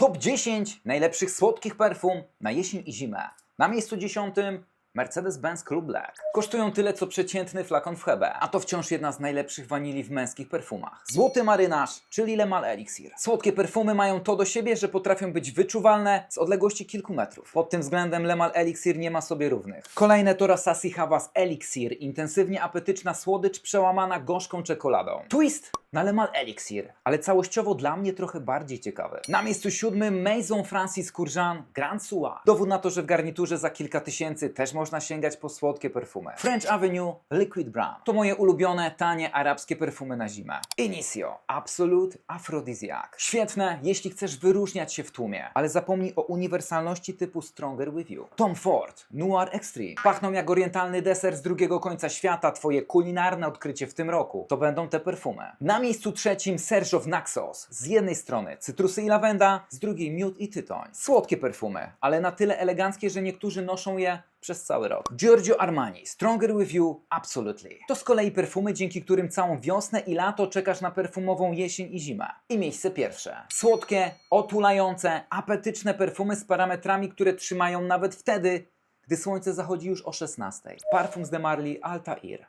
Top 10 najlepszych słodkich perfum na jesień i zimę. Na miejscu dziesiątym Mercedes-Benz Club Black. Kosztują tyle co przeciętny flakon w Hebe, a to wciąż jedna z najlepszych wanili w męskich perfumach. Złoty marynarz, czyli Le Mal Elixir. Słodkie perfumy mają to do siebie, że potrafią być wyczuwalne z odległości kilku metrów. Pod tym względem Le Mal Elixir nie ma sobie równych. Kolejne to Rasasi Havas Elixir, intensywnie apetyczna słodycz przełamana gorzką czekoladą. Twist na Le Mal Elixir, ale całościowo dla mnie trochę bardziej ciekawy. Na miejscu siódmym Maison Francis Courjean Grand Soir. Dowód na to, że w garniturze za kilka tysięcy też można sięgać po słodkie perfumy. French Avenue Liquid Brown. To moje ulubione, tanie arabskie perfumy na zimę. Inicio Absolute Aphrodisiac. Świetne, jeśli chcesz wyróżniać się w tłumie, ale zapomnij o uniwersalności typu Stronger With You. Tom Ford Noir Extreme. Pachną jak orientalny deser z drugiego końca świata, twoje kulinarne odkrycie w tym roku. To będą te perfumy. Na miejscu trzecim Serge of Naxos. Z jednej strony cytrusy i lawenda, z drugiej miód i tytoń. Słodkie perfumy, ale na tyle eleganckie, że niektórzy noszą je przez cały rok. Giorgio Armani, Stronger With You, Absolutely. To z kolei perfumy, dzięki którym całą wiosnę i lato czekasz na perfumową jesień i zimę. I miejsce pierwsze. Słodkie, otulające, apetyczne perfumy z parametrami, które trzymają nawet wtedy, gdy słońce zachodzi już o 16. Parfum z Demarli Altair.